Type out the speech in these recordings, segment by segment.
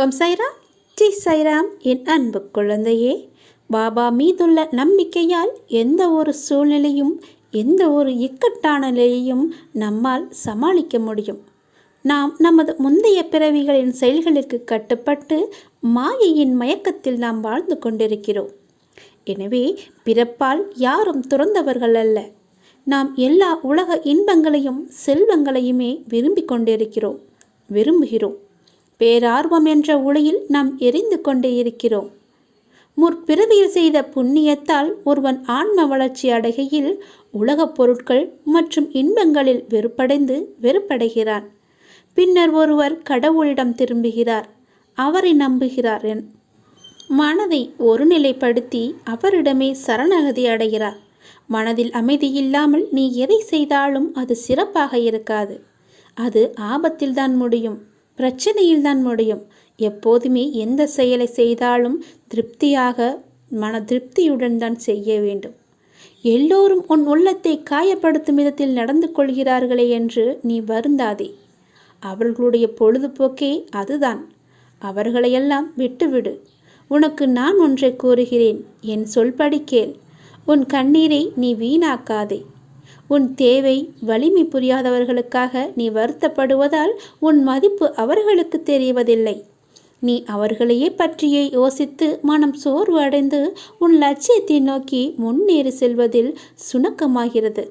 ஓம் சைராம். ஜி சைராம். என் அன்பு குழந்தையே பாபா மீதுள்ள நம்பிக்கையால் எந்த ஒரு சூழ்நிலையும் எந்த ஒரு இக்கட்டான நிலையையும் நம்மால் சமாளிக்க முடியும். நாம் நமது முந்தைய பிறவிகளின் செயல்களுக்கு கட்டுப்பட்டு மாயையின் மயக்கத்தில் நாம் வாழ்ந்து கொண்டிருக்கிறோம். எனவே பிறப்பால் யாரும் துறந்தவர்கள் அல்ல. நாம் எல்லா உலக இன்பங்களையும் செல்வங்களையுமே விரும்பிக் கொண்டிருக்கிறோம் விரும்புகிறோம். பேரார்வம் என்ற உலையில் நாம் எரிந்து கொண்டே இருக்கிறோம். முற்பிறவியில் செய்த புண்ணியத்தால் ஒருவன் ஆன்ம வளர்ச்சி அடைகையில் உலகப் பொருட்கள் மற்றும் இன்பங்களில் வெறுப்படைந்து வெறுப்படைகிறான். பின்னர் ஒருவர் கடவுளிடம் திரும்புகிறார். அவரை நம்புகிறார் என் மனதை ஒருநிலைப்படுத்தி அவரிடமே சரணகதி அடைகிறார். மனதில் அமைதி இல்லாமல் நீ எதை செய்தாலும் அது சிறப்பாக இருக்காது. அது ஆபத்தில்தான் முடியும். பிரச்சனையில்தான் முடியும். எப்போதுமே எந்த செயலை செய்தாலும் திருப்தியாக மன திருப்தியுடன் தான் செய்ய வேண்டும். எல்லோரும் உன் உள்ளத்தை காயப்படுத்தும் விதத்தில் நடந்து கொள்கிறார்களே என்று நீ வருந்தாதே. அவர்களுடைய பொழுதுபோக்கே அதுதான். அவர்களையெல்லாம் விட்டுவிடு. உனக்கு நான் ஒன்றை கூறுகிறேன். என் சொல்படி கேள். உன் கண்ணீரை நீ வீணாக்காதே. உன் தேவை வலிமை புரியாதவர்களுக்காக நீ வருத்தப்படுவதால் உன் மதிப்பு அவர்களுக்கு தெரிவதில்லை. நீ அவர்களையே பற்றியே யோசித்து மனம் சோர்வு அடைந்து உன் லட்சியத்தை நோக்கி முன்னேறி செல்வதில் சுணக்கமாகிறது.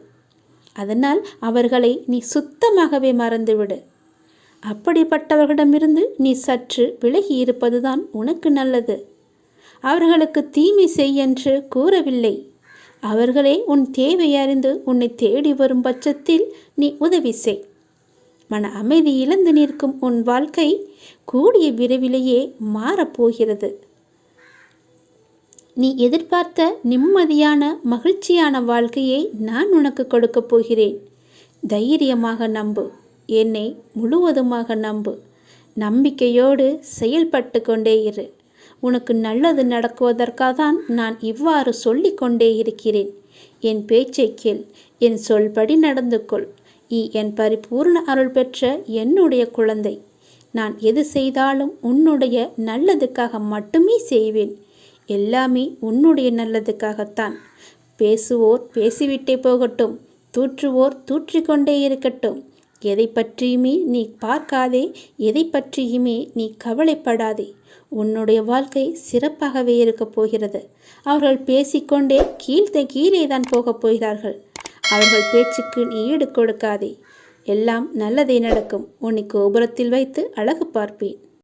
அதனால் அவர்களை நீ சுத்தமாகவே மறந்துவிடு. அப்படிப்பட்டவர்களிடமிருந்து நீ சற்று விலகி இருப்பதுதான் உனக்கு நல்லது. அவர்களுக்கு தீமை செய் என்று கூறவில்லை. அவர்களே உன் தேவை அறிந்து உன்னை தேடி வரும் பட்சத்தில் நீ உதவி செய். மன அமைதி இழந்து நிற்கும் உன் வாழ்க்கை கூடிய விரைவிலேயே மாறப்போகிறது. நீ எதிர்பார்த்த நிம்மதியான மகிழ்ச்சியான வாழ்க்கையை நான் உனக்கு கொடுக்கப் போகிறேன். தைரியமாக நம்பு. என்னை முழுவதுமாக நம்பு. நம்பிக்கையோடு செயல்பட்டு கொண்டே இரு. உனக்கு நல்லது நடக்குவதற்காக தான் நான் இவ்வாறு சொல்லிக்கொண்டே இருக்கிறேன். என் பேச்சை கேள் என் சொல்படி நடந்து கொள். நீ என் பரிபூர்ண அருள் பெற்ற என்னுடைய குழந்தை. நான் எது செய்தாலும் உன்னுடைய நல்லதுக்காக மட்டுமே செய்வேன். எல்லாமே உன்னுடைய நல்லதுக்காகத்தான். பேசுவோர் பேசிவிட்டே போகட்டும் தூற்றுவோர் தூற்றிக்கொண்டே இருக்கட்டும். எதை பற்றியுமே நீ பார்க்காதே எதை பற்றியுமே நீ கவலைப்படாதே. உன்னுடைய வாழ்க்கை சிறப்பாகவே இருக்கப் போகிறது. அவர்கள் பேசிக்கொண்டே கீழ்த்த கீழே தான் போகப் போகிறார்கள். அவர்கள் பேச்சுக்கு நீ ஈடு கொடுக்காதே. எல்லாம் நல்லதே நடக்கும். உன்னை கோபுரத்தில் வைத்து அழகு பார்ப்பேன்.